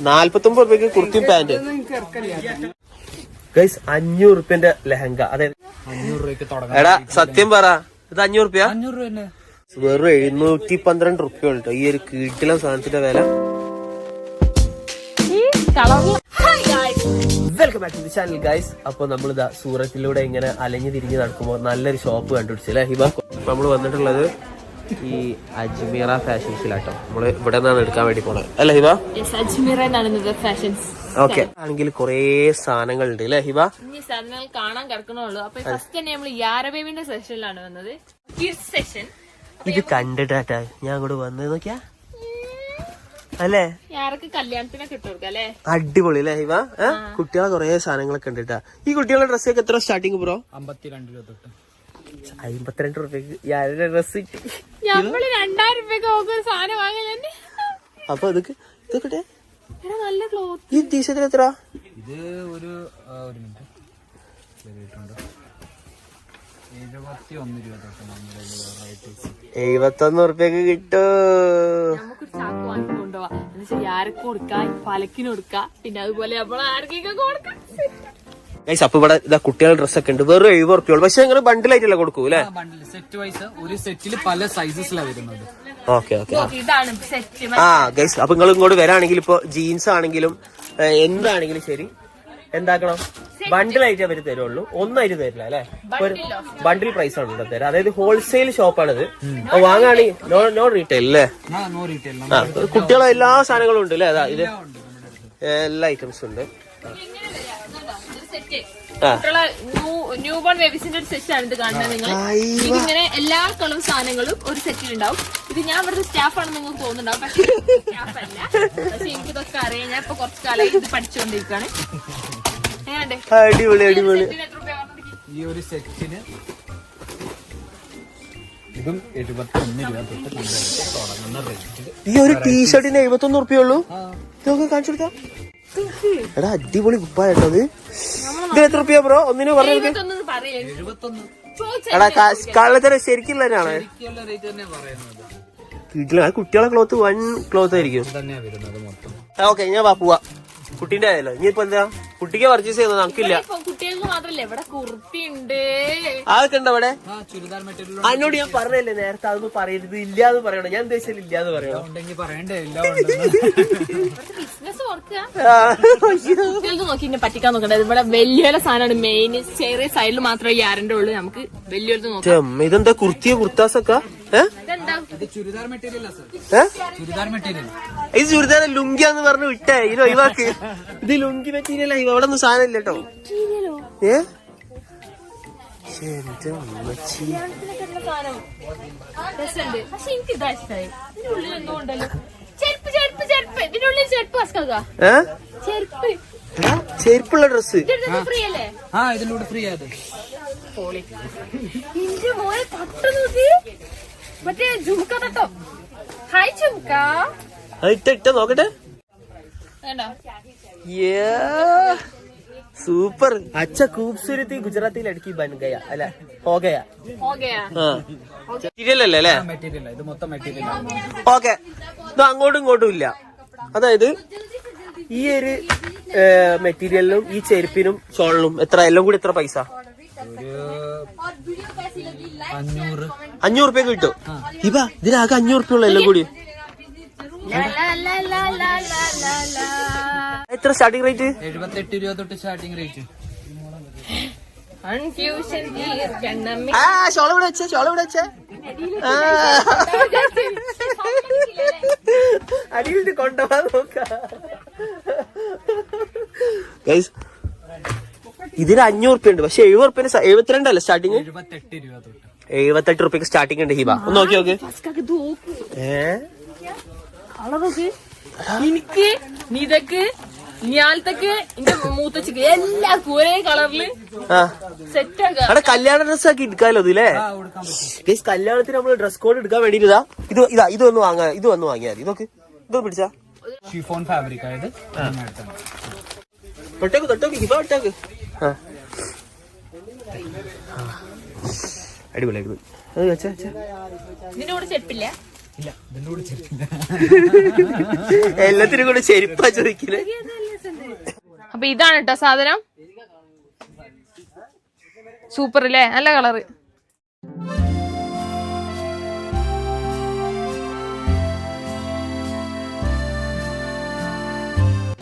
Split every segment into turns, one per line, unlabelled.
നാല്പത്തൊമ്പത് റുപ്യക്ക് കുർത്തിയും pant guys അഞ്ഞൂറ് റുപ്യന്റെ ലെഹങ്ക. അതെ
അഞ്ഞൂറ് രൂപയ്ക്ക് തുടങ്ങാം.
എടാ സത്യം പറ. ഇത് അഞ്ഞൂറ് റുപ്യ
അഞ്ഞൂറ് രൂപ
വെറും എഴുന്നൂറ്റി പന്ത്രണ്ട് റുപ്യ ഉണ്ട് ഈ ഒരു കീട്ടിലെ സാധനത്തിന്റെ വില welcome back to channel guys അപ്പൊ നമ്മളിതാ സൂറത്തിലൂടെ ഇങ്ങനെ അലഞ്ഞു തിരിഞ്ഞ് നടക്കുമ്പോൾ നല്ലൊരു ഷോപ്പ് കണ്ടുപിടിച്ചു അല്ലേ ഹിബ? നമ്മൾ വന്നിട്ടുള്ളത് ഈ അജ്മീറ ഫാഷൻസിലാട്ടോ. നമ്മൾ ഇവിടെ നിന്നാണ് എടുക്കാൻ വേണ്ടി പോണത് അല്ലേ ഹിബ?
Ajmera fashions
okay. ആണെങ്കിൽ കുറേ സാധനങ്ങൾ ഉണ്ട് അല്ലേ ഹിബ?
ഇനി സാധനങ്ങൾ കാണാൻ കിടക്കണുള്ളൂ. അപ്പൊ ഫസ്റ്റ് തന്നെ നമ്മൾ യാരബേബിന്റെ സെഷനിലാണ് വന്നത്. സെഷൻ
ഇത് കണ്ടിട്ടാ ഞാൻ അങ്ങോട്ട് വന്നത് നോക്കിയാ? അല്ലേ? അടിപൊളി അല്ലേ ഹിബ? ഏ? കുട്ടികളെ കൊറേ സാധനങ്ങളൊക്കെ ഉണ്ട് കേട്ടാ ഈ കുട്ടികളുടെ ഡ്രസ്സൊക്കെ എത്ര സ്റ്റാർട്ടിങ് ബ്രോ?
അമ്പത്തിരണ്ട് രൂപ തൊട്ട്.
അമ്പത്തിരണ്ട് റുപ്യക്ക് ഞാനൊരു ഡ്രസ് കിട്ടി.
നമ്മൾ രണ്ടായിരം രൂപയ്ക്ക് നോക്കുന്ന സാധനം
അപ്പൊ ഇതൊക്കെ ഇതൊക്കെ
എടാ നല്ല ക്ലോത്ത്
ഈ ടീഷർട്ടിന് എത്ര
ഇത് ഒരു ഒരു മിനിറ്റ്.
എഴുപത്തൊന്ന് റുപ്യക്ക് കിട്ടൂ.
നമുക്കൊരു ചാക്ക് വാങ്ങി കൊണ്ടുപോവാ എന്നുവെച്ചാൽ യാരക്ക് കൊടുക്കാം? പലക്കിന് കൊടുക്കാം. പിന്നെ അതുപോലെ നമ്മൾ ആർക്കൊക്കെ കൊടുക്കാം.
ഗൈസ് അപ്പൊ ഇവിടെ ഇതാ കുട്ടികളുടെ ഡ്രസ്സൊക്കെ ഉണ്ട്. വെറും എഴുപത് റുപ്യ പക്ഷെ നിങ്ങൾ ബണ്ടിലായിട്ടല്ലേ കൊടുക്കൂ അല്ലേ?
ബണ്ടിൽ സെറ്റ് വൈസ് ഒരു സെറ്റിൽ പല സൈസസിലാണ് വരുന്നത്.
ഓക്കെ ഓക്കെ
ഇതാണ് സെറ്റ്
ആ ഗൈസ് അപ്പൊ നിങ്ങൾ ഇങ്ങോട്ട് വരാണെങ്കിൽ ഇപ്പൊ ജീൻസ് ആണെങ്കിലും എന്താണെങ്കിലും ശരി എന്താക്കണം? ബണ്ടിലായിട്ട് അവർ തരുള്ളൂ. ഒന്നായിട്ട് തരില്ല അല്ലെ? ബണ്ടിൽ പ്രൈസ് ആണ് ഇവിടെ തരാം. അതായത് ഹോൾസെയിൽ ഷോപ്പാണിത് അപ്പൊ വാങ്ങാണെങ്കിൽ നോ നോ റീറ്റെയിൽ അല്ലേ?
ആ നോ റീറ്റെയിൽ
കുട്ടികളെ എല്ലാ സാധനങ്ങളും ഉണ്ട് അല്ലേ? അതാ ഇത് എല്ലാ ഐറ്റംസും ഉണ്ട്.
സെറ്റ് കുട്ടികളെ ന്യൂ ബോൺ ബേബീസിന്റെ ഒരു സെറ്റ് ആണ് ഇത് കാണുന്നത് നിങ്ങൾ. ഇതിങ്ങനെ എല്ലാ കളർ സാധനങ്ങളും ഒരു സെറ്റിൽ ഉണ്ടാവും. ഇത് ഞാൻ ഇവിടുത്തെ സ്റ്റാഫ് ആണെന്ന് നിങ്ങൾക്ക് തോന്നുന്നുണ്ടാവും. പക്ഷേ സ്റ്റാഫ് അല്ല. പക്ഷെ എനിക്ക് ഇതൊക്കെ അറിയാം. ഞാൻ ഇപ്പൊ കുറച്ച് കാലമായി ഇത് പഠിച്ചുകൊണ്ടിരിക്കുകയാണ്
അടിപൊളി അടിപൊളി?
ഈ ഒരു സെറ്റിന് ഇതും എഴുപത്തൊന്ന് രൂപ തൊട്ട് തുടങ്ങുന്ന റേറ്റ്
ഈ ഒരു ടീഷർട്ടിന് എഴുപത്തൊന്ന് റുപ്യ ഉള്ളൂ. ഇതൊക്കെ കാണിച്ചു കൊടുക്കാം. എടാ അടിപൊളി കുപ്പായിട്ടോ ഇത് ഇത് എത്ര റുപ്യ ബ്രോ? ഒന്നിനു പറഞ്ഞു എടാ കള്ളത്തര ശരിക്കുള്ളതാണ് വീട്ടിലെ കുട്ടികളെ ക്ലോത്ത് വൺ ക്ലോത്ത് ആയിരിക്കും. ഓക്കെ ഞാൻ വാ പോവാ. കുട്ടീന്റെ ആയല്ലോ. ഇനിയിപ്പോ എന്താ? കുട്ടിക്ക് പർച്ചേസ് ചെയ്യുന്നത് നമുക്കില്ല.
മാത്രല്ല ഇവിടെ കുർത്തി ഉണ്ട്.
അതൊക്കെ ഉണ്ടോ അവിടെ
ആ ചുരിദാർ മെറ്റീരിയൽ
അതിനോട് ഞാൻ പറഞ്ഞല്ലേ നേരത്തെ അതൊന്നും പറയരുത് ഇല്ല എന്ന് പറയണം. ഞാൻ ഉദ്ദേശിച്ചില്ല ഇല്ല എന്ന് പറയണം
ബിസിനസ്. നോക്കി പറ്റിക്കാൻ നോക്കണ്ട. ഇവിടെ വലിയ വലിയ സാധനമാണ് മെയിൻ ചെറിയ സൈഡിൽ മാത്രമേ ഈ ആരന്റെ ഉള്ളൂ. നമുക്ക് വലിയ വലുത് നോക്കാം
ഇതെന്താ കുർത്തിയ കുർത്താസൊക്കെ?
ഇത് churidar material sir. Churidar material.
ഇത് ചുരിദാർ ലുങ്കിയാന്ന് പറഞ്ഞു വിട്ടേ ഇത് ഒഴിവാക്ക്. ഇത് ലുങ്കി മെറ്റീരിയൽ അവിടെ ഒന്നും സാധനം ഇല്ല കേട്ടോ ഏ? എന്റെ അമ്മച്ചി. ഏ? ചെരുപ്പുള്ള ഡ്രസ്
ഫ്രീ അല്ലേ?
ആ ഇതിലൂടെ ഫ്രീ ആയത്.
പൊളി. നിന്റെ മോനെ തട്ട് നോക്കി മറ്റേ ജുമുക്ക തട്ടോ. ഹായ് ജുമുക്ക.
ഇട്ട ഇട്ട നോക്കട്ടെ.
വേണ്ടോ.
സൂപ്പർ. അച്ഛ ഖൂബ്സൂരത്തി ഗുജറാത്തിൽ അടുക്കി ബൻഗയ അല്ല ഹോ മെറ്റീരിയൽ അല്ലേ?
Material
okay. ഇത് അങ്ങോട്ടും ഇങ്ങോട്ടും ഇല്ല. അതായത് ഈ ഒരു മെറ്റീരിയലിനും ഈ ചെരുപ്പിനും ചോളിനും എത്ര എല്ലാം കൂടി എത്ര പൈസ?
അഞ്ഞൂറ്.
അഞ്ഞൂറ് റുപ്യ കിട്ടും. ഇപ്പൊ ഇതിനാകെ അഞ്ഞൂറ് റുപ്യ എല്ലാം കൂടി. എത്ര സ്റ്റാർട്ടിംഗ് റേറ്റ്
എഴുപത്തെട്ട് രൂപ തൊട്ട് സ്റ്റാർട്ടിംഗ് റേറ്റ്
ആ ഷോള ഇവിടെ വെച്ചേ ഷോള ഇവിടെ വെച്ചേ. ആ. അടിയിൽ കൊണ്ടുപോകാൻ നോക്ക. Guys, ഇതിന് അഞ്ഞൂറ് റുപ്യ ഉണ്ട് പക്ഷെ എഴുപത് റുപ്യ എഴുപത്തിരണ്ടല്ലേ സ്റ്റാർട്ടിങ്
എഴുപത്തെട്ട്
റുപ്യക്ക് സ്റ്റാർട്ടിംഗ് ഉണ്ട് ഹിബ. ഒന്ന് നോക്കി നോക്ക്.
ഏഹ് ഇത് നോക്ക്.
ഏ?
എനിക്ക് നിതക്ക് ഞാലത്തേക്ക് എന്റെ മൂത്തച്ഛക്ക് എല്ലാവർക്കും ഒരേ കളറിൽ
ആ.
സെറ്റ്
കല്യാണ ഡ്രസ് ആക്കി എടുക്കാലോ ഇതില്ലേ കല്യാണത്തിന് നമ്മൾ ഡ്രസ് കോഡ് എടുക്കാൻ വേണ്ടിട്ടാ ഇത്. ഇതാ ഇത് ഒന്ന് വാങ്ങാ ഇത് വന്ന് വാങ്ങിയാൽ മതി. ഇതൊക്കെ ഇത്? പിടിച്ചാ
ഷിഫോൺ ഫാബ്രിക് ആയത്.
തൊട്ടേക്ക് തൊട്ടേക്ക് തൊട്ടേക്ക്. അടിപൊളി അടിപൊളി. അത് വെച്ചാ
ഇതിന്റെ കൂടെ
എല്ലാത്തിനും കൂടെ ചെരുപ്പാ ചോദിക്കൽ.
അപ്പൊ ഇതാണ് കേട്ടോ സാധനം. സൂപ്പർ അല്ലേ നല്ല കളറ്.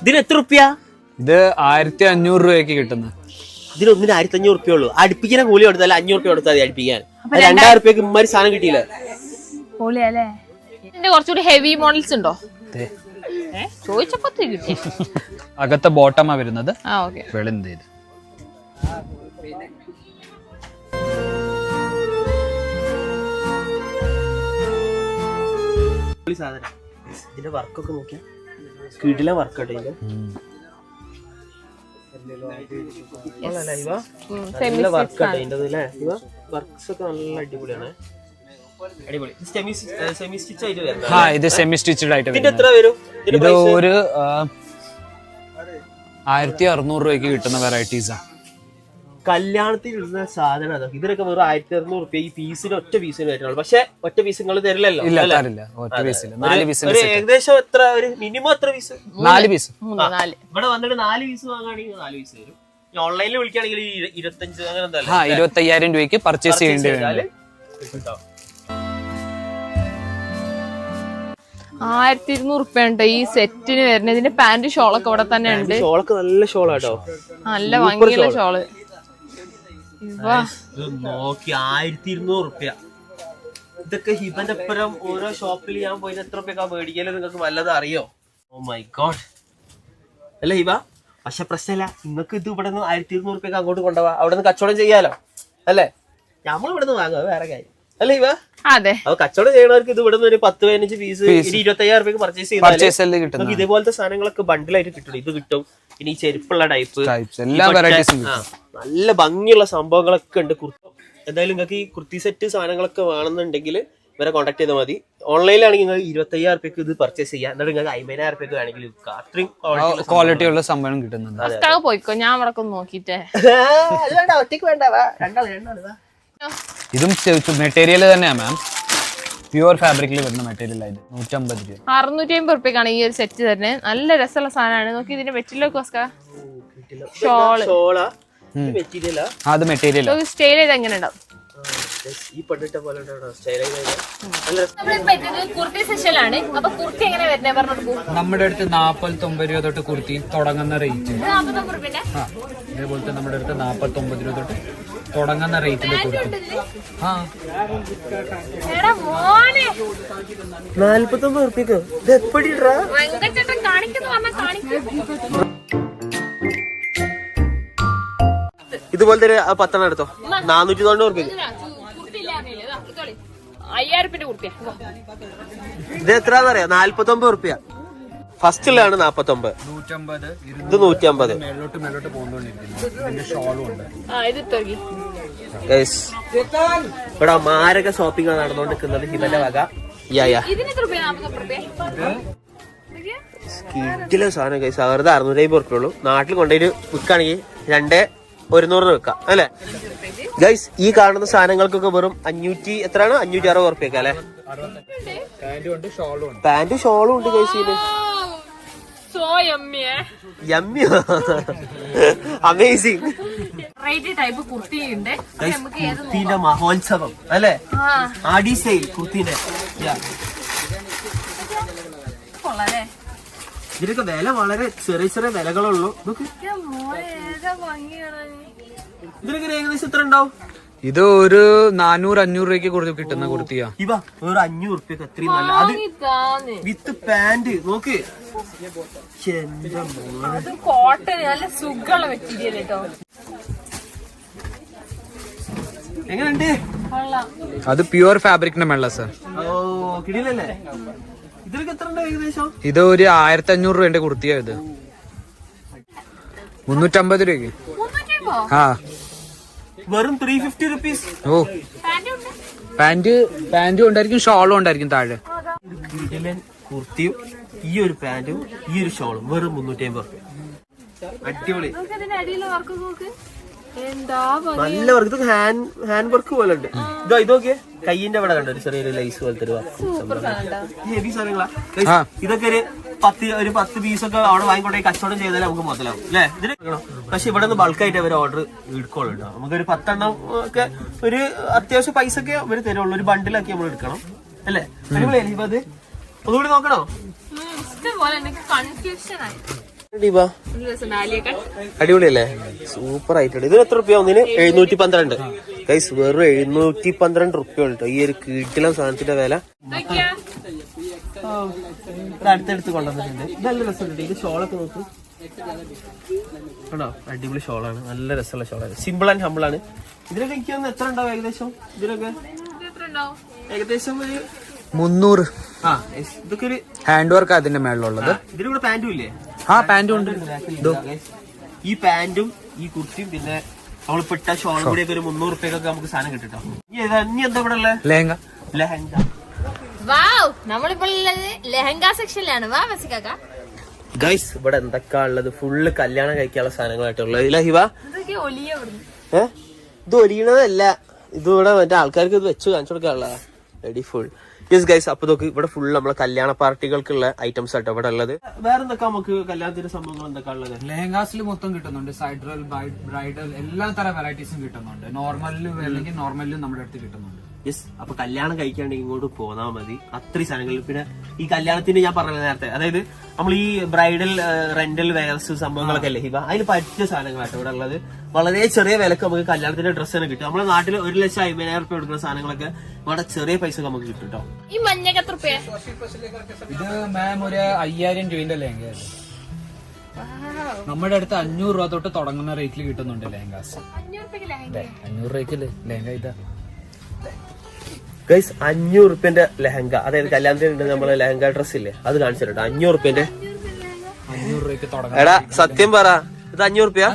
ഇതിന് എത്ര റുപ്യ
ഇത് ആയിരത്തി അഞ്ഞൂറ് രൂപയ്ക്ക് കിട്ടുന്നത്
ഇതിനൊന്നിന് ആയിരത്തി അഞ്ഞൂറ് റുപ്യ ഉള്ളൂ. അടുപ്പിക്കുന്ന കൂലി കൊടുത്താൽ അഞ്ഞൂറ് റുപ്യ കൊടുത്താൽ മതി അടുപ്പിക്കാൻ. രണ്ടായിരം റുപ്യക്ക് ഇമ്മാതിരി സാധനം കിട്ടിയില്ല?
പൊളിയല്ലേ ഇതിന്റെ കുറച്ചുകൂടി ഹെവി മോഡൽസ് ഉണ്ടോ? ചോദിച്ചപ്പോ കിട്ടി.
അകത്തെ ബോട്ടമാ വരുന്നത്.
ആ ഓക്കെ.
വെളുന്ത് ഇത്.
സാധനം. ഇതിന്റെ വർക്കൊക്കെ നോക്കിയാ. കിടില വർക്ക് കേട്ടോ ഇതിന്റെ കൊള്ളാല്ലേ ഇവ? നല്ല വർക്ക് കേട്ടോ ഇതിന്റെ വർക്ക്സ് ഒക്കെ നല്ല അടിപൊളിയാണ്.
ആ ഇത് സെമി സ്റ്റിച്ചഡ് ആയിട്ട് വരുന്നത്
എത്ര വരും? ഇതിന്റെ
ഇത് ഒരു ആയിരത്തി അറുന്നൂറ് രൂപയ്ക്ക് കിട്ടുന്ന വെറൈറ്റീസാ
കല്യാണത്തിന് ഇടുന്ന സാധനം അതൊക്കെ. ഇതിനൊക്കെ വെറും ആയിരത്തി അറുന്നൂറ് റുപ്യ ഈ പീസിന് ഒറ്റ പീസിന് വരുന്നുള്ളൂ. പക്ഷെ ഒറ്റ പീസ് നിങ്ങൾ തരില്ലല്ലോ
ഇല്ല തരില്ല. ഒറ്റ പീസില്ല നാല്
ഒരു- ഒരു ഏകദേശം എത്ര ഒരു മിനിമം എത്ര പീസ്
നാല് പീസ്
മൂന്ന് നാല്.
ഇവിടെ വന്നിട്ട് നാല് പീസ് വാങ്ങുകയാണെങ്കിൽ നാല് പീസ് വരും. ഓൺലൈനിൽ വിളിക്കുകയാണെങ്കിൽ ഇരുപത്തഞ്ച് അങ്ങനെ
ഇരുപത്തി അയ്യായിരം രൂപയ്ക്ക് പർച്ചേസ് ചെയ്യേണ്ടി വരും.
ആയിരത്തി ഇരുന്നൂറ് ഉറുപ്പ്യ ഉണ്ട് ഈ സെറ്റിന് വരുന്നത് ഇതിന്റെ പാന്റ് ഷോളൊക്കെ ഇവിടെ തന്നെ ഉണ്ട്
ഷോളൊക്കെ നല്ല ഷോളാട്ടോ.
നല്ല ഭംഗിയുള്ള
ഷോൾ. നോക്കി ആയിരത്തി ഇരുന്നൂറ് ഇതൊക്കെ ഹിബന്റെ അപ്പുറം ഓരോ ഷോപ്പിൽ ഞാൻ പോയി എത്ര റുപ്യൊക്കെ മേടിക്കൽ നിങ്ങൾക്ക് വല്ലതും അറിയോ? ഓ മൈ ഗോഡ് അല്ല ഹിബ? പക്ഷെ പ്രശ്നമില്ല നിങ്ങൾക്ക് ഇത് ഇവിടെ നിന്ന് ആയിരത്തി ഇരുന്നൂറ് റുപ്യൊക്കെ അങ്ങോട്ട് കൊണ്ടുപോവാ. അവിടെ നിന്ന് കച്ചവടം ചെയ്യാലോ. അല്ലേ? നമ്മൾ ഇവിടെ നിന്ന് വാങ്ങുക വേറെ കാര്യം. അല്ലേ ഇവ?
അതെ.
അപ്പൊ കച്ചവടം ചെയ്യണവർക്ക് ഇത് ഇവിടെ ഒരു പത്ത് പതിനഞ്ച് പീസ് ഒരു ഇരുപത്തി അയ്യായിരം പർച്ചേസ് ചെയ്താൽ ഇതേപോലത്തെ സാധനങ്ങളൊക്കെ ബണ്ടിലായിട്ട് കിട്ടും ഇത് കിട്ടും. ഇനി ഈ ചെരുപ്പുള്ള ടൈപ്പ് നല്ല ഭംഗിയുള്ള സംഭവങ്ങളൊക്കെ ഉണ്ട് കുർത്ത. എന്തായാലും നിങ്ങൾക്ക് ഈ കുർത്തി സെറ്റ് സാധനങ്ങളൊക്കെ വേണമെന്നുണ്ടെങ്കിൽ ഇവരെ കോൺടാക്ട് ചെയ്താൽ മതി. ഓൺലൈനിലാണെങ്കിൽ നിങ്ങൾ ഇരുപത്തയ്യായിരം റുപ്യക്ക് ഇത് പർച്ചേസ് ചെയ്യാം. എന്നിട്ട് നിങ്ങൾക്ക് അമ്പതിനായിരം റുപ്യക്ക് വേണമെങ്കിൽ അത്രയും
ക്വാളിറ്റി ഉള്ള സംഭവം കിട്ടുന്നുണ്ട്.
പോയിക്കോ? ഞാൻ അവിടെ നോക്കിട്ടേ
ഒറ്റയ്ക്ക് വേണ്ട വാ. രണ്ടാൾ രണ്ടാൾ വാ.
ഇതും മെറ്റീരിയൽ തന്നെയാ മാം പ്യുവർ ഫാബ്രിക്കിൽ വരുന്ന മെറ്റീരിയൽ ആയത് നൂറ്റമ്പത് രൂപ.
അറുന്നൂറ്റി അമ്പത് റുപ്യക്കാണ് ഈ ഒരു സെറ്റ് തന്നെ നല്ല രസമുള്ള സാധനമാണ്. നോക്കി ഇതിന്റെ വെറ്റിലൊക്കെ ഓസ്ക. ഷോൾ.
ഷോളാ? മെറ്റീരിയലാ
ആ, അത് മെറ്റീരിയൽ
സ്റ്റൈൽ ചെയ്ത് എങ്ങനെ ഉണ്ടാവും
ഈ പണ്ടിട്ട പോലെ സ്റ്റൈൽ നല്ല
കുർത്തി സെഷനിലാണ് അപ്പൊ കുർത്തി എങ്ങനെ വരുന്നത് പറഞ്ഞു
നമ്മുടെ അടുത്ത് നാപ്പത്തി ഒമ്പത് രൂപ തൊട്ട് കുർത്തി തുടങ്ങുന്ന റേറ്റ് അതേപോലത്തെ ഇതേപോലത്തെ നമ്മുടെ അടുത്ത് നാപ്പത്തി ഒമ്പത് രൂപ തൊട്ട് തുടങ്ങുന്ന റേറ്റിൽ കൊടുക്കും. ആ.
എടാ മോനെ.
നാല്പത്തൊമ്പത് റുപ്യക്ക് ഇത്
കാണിക്കും.
ഇതുപോലത്തെ ഒരു പത്തെണ്ണം എടുത്തോ. നാനൂറ്റി തൊണ്ണൂറ് റുപ്യക്ക് ഇത് എത്രയാണെന്നറിയാം നാല്പത്തൊമ്പത് റുപ്യ ഫസ്റ്റിലാണ് നാപ്പത്തൊമ്പത്.
നൂറ്റമ്പത്
ഇത്
നൂറ്റി
അമ്പത് ഇത്
ഇവിടെ മാരക ഷോപ്പിംഗ് ആണ് നടന്നുകൊണ്ടിരിക്കുന്നത്. ഹിമന്റെ വക. കിട്ടില്ല സാധനം കൈസ് വെറുതെ അറുന്നൂറ്റി അമ്പത് റുപ്യ ഉള്ളൂ. നാട്ടിൽ കൊണ്ടുപോയി വിൽക്കുകയാണെങ്കിൽ രണ്ട് ഒരുന്നൂറിന് വെക്കാം അല്ലേ? ഗൈസ് ഈ കാണുന്ന സാധനങ്ങൾക്കൊക്കെ വെറും അഞ്ഞൂറ്റി എത്രയാണ്? അഞ്ഞൂറ്റി അറുപത് ഉറപ്പിക്കാം അല്ലേ?
പാന്റും ഉണ്ട് ഷോളും ഉണ്ട്.
പാന്റും ഷോളും ഉണ്ട് ഗൈസ് ഇതിന്
സോ യമ്മിയേ
അമേസിങ്
ടൈപ്പ്?
കുർത്തിന്റെ മഹോത്സവം അല്ലേ? ആടി സെയിൽ കുർത്തിന്റെ ഇതിനൊക്കെ വില വളരെ ചെറിയ ചെറിയ വിലകളുള്ളൂ ഇതിനൊക്കെ ഏകദേശം എത്ര ഉണ്ടാവും?
ഇത് ഒരു നാനൂറ് അഞ്ഞൂറ് രൂപയ്ക്ക് കൊടുത്ത് കിട്ടുന്ന കുർത്തിയാ.
ഇവ ഒരു അഞ്ഞൂറ് അത്രയും നല്ല അത് വിത്ത് പാന്റ് നോക്ക്.
കോട്ടൺ നല്ല സുഖമുള്ള മെറ്റീരിയൽ കേട്ടോ
എങ്ങനെയുണ്ട്?
അത് പ്യുവർ ഫാബ്രിക്കിന്റെ മേള സർ
ഓ കിടിലല്ലേ? ഇതിനൊക്കെ എത്ര ഏകദേശം?
ഇത് ഒരു ആയിരത്തി അഞ്ഞൂറ് രൂപന്റെ കുർത്തിയാ ഇത്. മുന്നൂറ്റമ്പത് രൂപയ്ക്ക്. ആ.
വെറും ത്രീ ഫിഫ്റ്റി റുപ്പീസ്
ഓ.
പാന്റ് ഉണ്ട്
പാന്റ് ഉണ്ടായിരിക്കും ഷോളും ഉണ്ടായിരിക്കും താഴെ.
കിടിലൻ കുർത്തിയും ഈ ഒരു പാന്റും ഈ ഒരു ഷോളും വെറും മുന്നൂറ്റി അമ്പത് അടിപൊളി. നല്ല വർക്ക് ഇത് ഹാൻഡ് ഹാൻഡ് വർക്ക് പോലെ ഉണ്ട് ഇതോ നോക്കിയേ. കയ്യിന്റെ അവിടെ കണ്ടോ ഒരു ചെറിയൊരു ലൈസ് പോലത്തെ ഒരു. ഹെവി സാധനങ്ങളാ. ഇതൊക്കെ ഒരു പത്ത് ഒരു പത്ത് പീസൊക്കെ അവിടെ വാങ്ങിക്കൊണ്ടേ കച്ചവടം ചെയ്താലേ നമുക്ക് മുതലാവും അല്ലേ? ഇതിന്. പക്ഷെ ഇവിടെ നിന്ന് ബൾക്കായിട്ട് അവർ ഓർഡർ എടുക്കുള്ളൂ കേട്ടോ. നമുക്ക് ഒരു പത്തെണ്ണം ഒക്കെ ഒരു അത്യാവശ്യം പൈസ ഒക്കെ അവർ തരുള്ളൂ. ഒരു ബണ്ടിലാക്കി നമ്മൾ എടുക്കണം. അല്ലേ? അടിപൊളിയല്ലേ ഇപ്പൊ അത്. ഒന്നുകൂടി നോക്കണോ?
കൺഫ്യൂഷൻ ആയി.
അടിപൊളിയല്ലേ? സൂപ്പർ ആയിട്ടുണ്ട്. ഇതിന് എത്ര റുപ്യ ഒന്നിന് എഴുന്നൂറ്റി പന്ത്രണ്ട്. കൈസ് വെറും എഴുന്നൂറ്റി പന്ത്രണ്ട് റുപ്യ ഉണ്ട് ഈ ഒരു കീട്ടിലെ സാധനത്തിന്റെ വില. അടുത്തെടുത്ത് കൊണ്ടുവന്നിട്ടുണ്ട്. നല്ല രസമുണ്ട്. ഇത് ഷോളൊക്കെ നോക്ക്. കണ്ടോ? അടിപൊളി ഷോളാണ്. നല്ല രസമുള്ള ഷോളാണ്. സിമ്പിൾ ആൻഡ് ഹമ്പിൾ ആണ്. ഇതിനൊക്കെ എനിക്ക് തോന്നുന്നു എത്ര ഉണ്ടാവും ഏകദേശം? ഇതിനൊക്കെ?
ഉണ്ടാവും
ഏകദേശം ഒരു
മുന്നൂറ്.
ആ ഇതൊക്കെ ഒരു
ഹാൻഡ് വർക്ക് അതിന്റെ മേളിലുള്ളത്.
ഇതിലൂടെ പാന്റും പാന്റും ഇല്ലേ?
ആ പാന്റും ഉണ്ട്.
ഈ പാന്റും ഈ കുർത്തിയും പിന്നെ നമ്മൾ പെട്ട ഷോളും കൂടി ഒക്കെ ഒരു മുന്നൂറ് റുപ്യൊക്കെ നമുക്ക് സാധനം കിട്ടിട്ടോ. ഇനി ഏതാ ഇനി എന്താ ഇവിടെ ഉള്ളത്
ലെഹങ്ക.
ലെഹങ്ക.
വാവ് നമ്മളിപ്പോൾ ഉള്ളത് ലെഹങ്ക സെക്ഷനിലാണ്. വാ വസിക്കാക്ക
ഗൈസ് ഇവിടെ എന്തൊക്കെയാ ഉള്ളത്? ഫുള്ള് കല്യാണം കഴിക്കാനുള്ള സാധനങ്ങളായിട്ടുള്ളത്. ഇല്ല ഹിവ? ഇത് ഒലിയണതല്ല. ഇത് ഇവിടെ മറ്റേ ആൾക്കാർക്ക് ഇത് വെച്ച് കാണിച്ചു കൊടുക്കാനുള്ള റെഡി ഫുൾ യെസ് ഗൈസ് അപ്പൊ നോക്ക് ഇവിടെ ഫുൾ നമ്മളെ കല്യാണ പാർട്ടികൾക്കുള്ള ഐറ്റംസ് ആട്ടോ ഇവിടെ ഉള്ളത്. വേറെ എന്തൊക്കെ നമുക്ക് കല്യാണത്തിന്റെ സംഭവങ്ങൾ എന്തൊക്കെ ഉള്ളത്?
ലെഹങ്കാസിൽ മൊത്തം കിട്ടുന്നുണ്ട്. സൈഡ്രൽ ബ്രൈഡൽ എല്ലാ തരം വെറൈറ്റീസും കിട്ടുന്നുണ്ട്. നോർമലിലും അല്ലെങ്കിൽ നോർമലിലും നമ്മുടെ അടുത്ത് കിട്ടുന്നുണ്ട്.
യെസ് അപ്പൊ കല്യാണം കഴിക്കാണ്ട് ഇങ്ങോട്ട് പോന്നാ മതി. അത്രയും സ്ഥലങ്ങളിൽ പിന്നെ ഈ കല്യാണത്തിന് ഞാൻ പറഞ്ഞ നേരത്തെ അതായത് നമ്മൾ ഈ ബ്രൈഡൽ റെന്റൽ വെയർസ് സംഭവങ്ങളൊക്കെ അല്ലേ ഹിബ? അതിന് പറ്റിയ സാധനങ്ങളാട്ടോ ഇവിടെ ഉള്ളത്. വളരെ ചെറിയ വിലക്ക് നമുക്ക് കല്യാണത്തിന്റെ ഡ്രസ്സ് തന്നെ കിട്ടും. നമ്മുടെ നാട്ടിൽ ഒരു ലക്ഷം അമ്പതിനായിരം റുപ്യ കൊടുക്കുന്ന സാധനങ്ങളൊക്കെ വളരെ ചെറിയ പൈസ നമുക്ക് കിട്ടും കേട്ടോ
ഈ മഞ്ഞക്ക് എത്ര
ഇത് മാം ഒരു അയ്യായിരം രൂപന്റെ നമ്മുടെ അടുത്ത് അഞ്ഞൂറ് രൂപ തൊട്ട് തുടങ്ങുന്ന റേറ്റിൽ കിട്ടുന്നുണ്ട് ലെഹങ്കാസ്
അഞ്ഞൂറ് രൂപയ്ക്ക് ലെഹങ്ക
ഇതാ.
ഗൈസ് അഞ്ഞൂറ് റുപ്യന്റെ ലെഹങ്ക. അതായത് കല്യാണത്തിന് നമ്മളെ ലെഹങ്ക ഡ്രസ് ഇല്ലേ? അത് കാണിച്ചിട്ടുണ്ട് അഞ്ഞൂറ് റുപ്യന്റെ
അഞ്ഞൂറ് രൂപയ്ക്ക് തുടങ്ങാം.
എടാ സത്യം പറ. ഇത് അഞ്ഞൂറ് റുപ്യ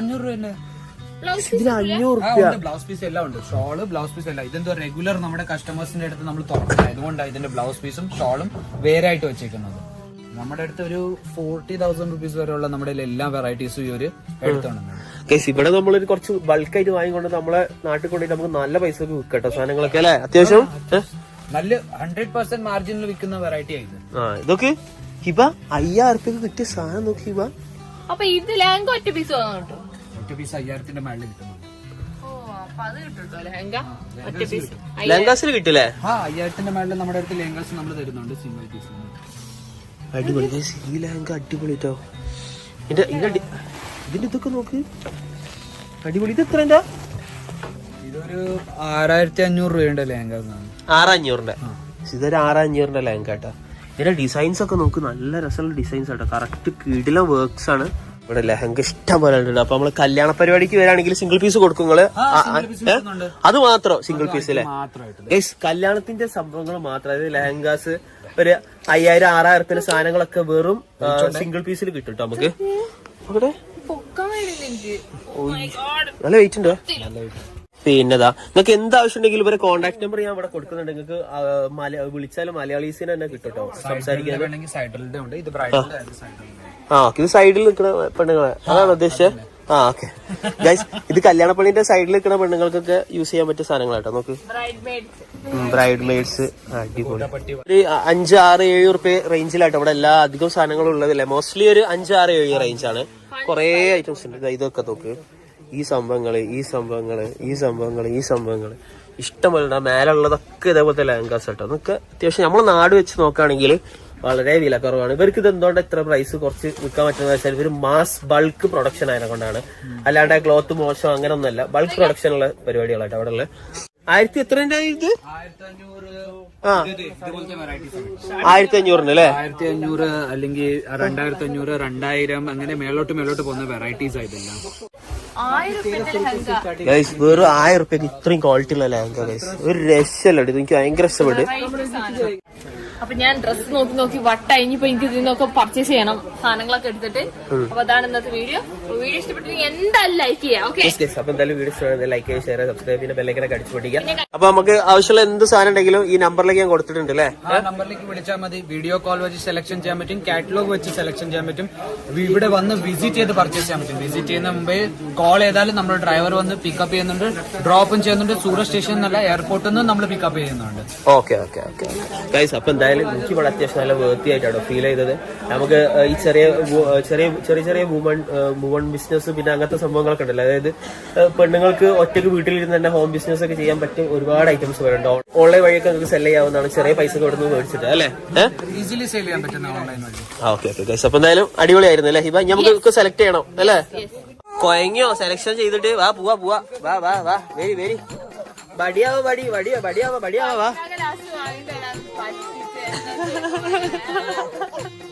ഇതിന് അഞ്ഞൂറ്
ബ്ലൗസ് പീസ് എല്ലാം ഉണ്ട്. ഷോൾ ബ്ലൗസ് പീസ് എല്ലാം ഇതെന്തോ റെഗുലർ നമ്മുടെ കസ്റ്റമേഴ്സിന്റെ അടുത്ത് നമ്മൾ തുറക്കുന്നത്. അതുകൊണ്ടാണ് ഇതിന്റെ ബ്ലൗസ് പീസും ഷോളും വേറെ ആയിട്ട് വെച്ചേക്കുന്നത്. നമ്മുടെ അടുത്ത് ഒരു ഫോർട്ടി തൗസൻഡ് റുപ്പീസ് വരെയുള്ള നമ്മുടെ എല്ലാ വെറൈറ്റീസും ഈ ഒരു എടുത്തോണ്ട്
ഗൈസ് ഇവിടെ നമ്മളൊരു കുറച്ച് ബൾക്കായിട്ട് വാങ്ങിക്കൊണ്ട് നമ്മളെ നാട്ടിൽ കൊണ്ടുപോയി നമുക്ക് നല്ല പൈസക്ക് വിൽക്കട്ടോ സാധനങ്ങളൊക്കെ അല്ലേ? അത്യാവശ്യം?
നല്ല ഹൺഡ്രഡ് പെർസെന്റ് മാർജിനിൽ വിൽക്കുന്ന വെറൈറ്റി ആയിരുന്നു
ആ ഇതൊക്കെ? ഹിബ അയ്യായിരം റുപ്യക്ക് കിട്ടിയ സാധനം നോക്കി ഹിബ.
അപ്പൊ ഇത് ലാങ്ക ഒറ്റ പീസ്
ഒറ്റ പീസ് അയ്യായിരത്തിന്റെ മേളിൽ കിട്ടുന്നു
ഓ അപ്പൊ അത് കിട്ടും കേട്ടോ ലെഹങ്ക ഒറ്റ പീസ്
ലങ്കാസിൽ കിട്ടില്ലേ?
ആ അയ്യായിരത്തിന്റെ മേളിൽ നമ്മുടെ അടുത്ത് ലെഹങ്കാസ് നമ്മൾ തരുന്നുണ്ട് സിംഗിൾ പീസ്
അടിപൊളി. ഈ ലഹങ്ക അടിപൊളി കേട്ടോ ഇതിന്റെ ഇതിന്റെ ഇതൊക്കെ നോക്ക്. അടിപൊളി. ഇത് എത്ര
ഇതൊരു ആറായിരത്തി അഞ്ഞൂറ് രൂപയുടെ ലെഹങ്കാസ് ആണ്
ആറ് അഞ്ഞൂറിന്റെ ഇതൊരു ആറ് അഞ്ഞൂറിന്റെ ലഹങ്ക കേട്ടോ. ഇതിന്റെ ഡിസൈൻസ് ഒക്കെ നോക്ക്. നല്ല രസമുള്ള ഡിസൈൻസ് ആട്ടോ കറക്റ്റ് കീടിലെ വർക്ക്സ് ആണ്. ഇവിടെ ലഹങ്ക ഇഷ്ടം പോലെ ഉണ്ട്. അപ്പൊ നമ്മൾ കല്യാണ പരിപാടിക്ക് വരാണെങ്കിൽ സിംഗിൾ പീസ് കൊടുക്കും നിങ്ങൾ. അത് മാത്രം സിംഗിൾ പീസ് അല്ലേ ഗൈസ് കല്യാണത്തിന്റെ സംഭവങ്ങൾ മാത്രം. അതായത് ലഹങ്കാസ് ഒരു അയ്യായിരം ആറായിരത്തിന്റെ സാധനങ്ങളൊക്കെ വെറും സിംഗിൾ പീസിൽ കിട്ടും കേട്ടോ നമുക്ക്.
Oh.
നല്ല വെയിറ്റ് ഉണ്ടോ? പിന്നെതാ നിങ്ങൾക്ക് എന്ത് ആവശ്യം ഉണ്ടെങ്കിലും ഇവരെ കോൺടാക്ട് നമ്പർ ഞാൻ ഇവിടെ കൊടുക്കുന്നുണ്ട്. നിങ്ങൾക്ക് വിളിച്ചാലും മലയാളീസിന് തന്നെ കിട്ടും കേട്ടോ സംസാരിക്കാൻ ആ. ഇത് സൈഡിൽ നിൽക്കുന്ന പെണ്ണുങ്ങളെ. അതാണ് ഉദ്ദേശിച്ചത് ആ ഓക്കെ. ഗൈസ് ഇത് കല്യാണ പണിന്റെ സൈഡിൽ നിൽക്കുന്ന പെണ്ണുങ്ങൾക്കൊക്കെ യൂസ് ചെയ്യാൻ പറ്റിയ സാധനങ്ങളാട്ടോ. നോക്ക്. ബ്രൈഡ് മെയ്ഡ്സ് അടിപൊളി. ഒരു അഞ്ച് ആറ് ഏഴ് റുപ്യ റേഞ്ചിലാട്ടോ ഇവിടെ എല്ലാ അധികം സാധനങ്ങളും ഉള്ളതല്ലേ? മോസ്റ്റ്ലി ഒരു അഞ്ച് ആറ് ഏഴ് റേഞ്ച് ആണ്. കുറേ ഐറ്റംസ് ഉണ്ട്. ഇതൊക്കെ നോക്ക്. ഈ സംഭവങ്ങൾ ഈ സംഭവങ്ങൾ ഈ സംഭവങ്ങൾ ഈ സംഭവങ്ങൾ. ഇഷ്ടമല്ല മേലെ ഉള്ളതൊക്കെ ഇതേപോലത്തെ ലാങ്കാസ് കേട്ടോ. നമുക്ക് അത്യാവശ്യം നമ്മൾ നാട് വെച്ച് നോക്കുകയാണെങ്കിൽ വളരെ വില കുറവാണ് ഇവർക്ക് ഇത് എന്തുകൊണ്ട് ഇത്ര പ്രൈസ് കുറച്ച് വിൽക്കാൻ പറ്റുന്നത് വെച്ചാൽ ഇവർ മാസ് ബൾക്ക് പ്രൊഡക്ഷൻ ആയതിനെ കൊണ്ടാണ്. അല്ലാണ്ട് ക്ലോത്ത് മോശം അങ്ങനെ ഒന്നല്ല ബൾക്ക് പ്രൊഡക്ഷൻ ഉള്ള പരിപാടികളായിട്ട് അവിടെ ഉള്ള ആയിരത്തി എത്രന്റെ ഇത്?
ആയിരത്തി
അഞ്ഞൂറിന് അല്ലേ
ആയിരത്തി അഞ്ഞൂറ് അല്ലെങ്കിൽ രണ്ടായിരത്തി അഞ്ഞൂറ് രണ്ടായിരം അങ്ങനെ മേലോട്ട് മേലോട്ട് പോകുന്ന വെറൈറ്റീസ് ആയിട്ടില്ല.
ഗൈസ് വെറും ആയിരം റുപ്യക്ക് ഇത്രയും ക്വാളിറ്റി ഉള്ള ലാങ്ക ഗൈസ് ഒരു രസമല്ലോ ഇത് എനിക്ക് ഭയങ്കര ഇഷ്ടപ്പെട്ടു.
അപ്പൊ ഞാൻ ഡ്രസ്സ് നോക്കി നോക്കി വട്ടായി ഇനിയിപ്പോ എനിക്ക് ഇതിൽ നിന്നൊക്കെ പർച്ചേസ് ചെയ്യണം. സാധനങ്ങളൊക്കെ എടുത്തിട്ട്. അപ്പൊ അതാണ് ഇന്നത്തെ വീഡിയോ വീഡിയോ ഇഷ്ടപ്പെട്ടെങ്കിൽ എന്തായാലും ലൈക്ക് ചെയ്യാം ഓക്കെ.
അപ്പൊ എന്തായാലും വീഡിയോ ലൈക്ക് ചെയ്യുക ഷെയർ സബ്സ്ക്രൈബ് പിന്നെ അടിച്ചു അപ്പൊ നമുക്ക് ആവശ്യമുള്ള എന്ത് സാധനം ഉണ്ടെങ്കിലും ഈ നമ്പറിലേക്ക് ഞാൻ കൊടുത്തിട്ടുണ്ട് അല്ലേ?
ആ നമ്പറിലേക്ക് വിളിച്ചാൽ മതി. വീഡിയോ കോൾ വെച്ച് സെലക്ഷൻ ചെയ്യാൻ പറ്റും കാറ്റലോഗ് വെച്ച് സെലക്ഷൻ ചെയ്യാൻ പറ്റും. ഇവിടെ വന്ന് വിസിറ്റ് ചെയ്ത് പർച്ചേസ് ചെയ്യാൻ പറ്റും. വിസിറ്റ് ചെയ്യുന്ന മുമ്പേ കോൾ ചെയ്താലും നമ്മൾ ഡ്രൈവർ വന്ന് പിക്കപ്പ് ചെയ്യുന്നുണ്ട്. ഡ്രോപ്പും ചെയ്യുന്നുണ്ട്. സൂറത്ത് സ്റ്റേഷൻ എന്നല്ല എയർപോർട്ടിൽ നിന്ന് നമ്മൾ പിക്കപ്പ് ചെയ്യുന്നുണ്ട്.
ഓക്കെ ഓക്കെ ഓക്കെ ഗൈസ് അപ്പൊ എന്തായാലും എനിക്ക് ഇവിടെ അത്യാവശ്യം നല്ല വേർത്തി ആയിട്ടാണ് ഫീൽ ചെയ്തത്. നമുക്ക് ഈ ചെറിയ ചെറിയ ചെറിയ ചെറിയ വുമൺ വുമൺ ബിസിനസ് പിന്നെ അങ്ങനത്തെ സംഭവങ്ങളൊക്കെ ഉണ്ടല്ലോ. അതായത് പെണ്ണുങ്ങൾക്ക് ഒറ്റയ്ക്ക് വീട്ടിലിരുന്ന് തന്നെ ഹോം ബിസിനസ് ഒക്കെ ചെയ്യാൻ പറ്റിയ ഒരുപാട് ഐറ്റംസ് വരുന്നുണ്ട്. ഓൺലൈൻ വഴിയൊക്കെ നമുക്ക് സെല്ല് ചെയ്യാവുന്നതാണ്. ചെറിയ പൈസ കൊടുത്ത് മേടിച്ചിട്ട് അല്ലേ?
ഈസിലി സെയിൽ ചെയ്യാൻ പറ്റുന്ന ഓൺലൈൻ വഴി.
ഓക്കെ ഓക്കെ അപ്പൊ എന്തായാലും അടിപൊളിയായിരുന്നു അല്ലേ? ഹിബ നമുക്ക് സെലക്ട് ചെയ്യണം അല്ലേ? കൊയങ്ങിയോ സെലക്ഷൻ ചെയ്തിട്ട് വാ പോവാ പോവാ. വാ വാ വാ. Very very. ബടിയാവോ ബടി ബടിയോ ബടിയാവോ ബടിയാവോ വാ
ハハハハ!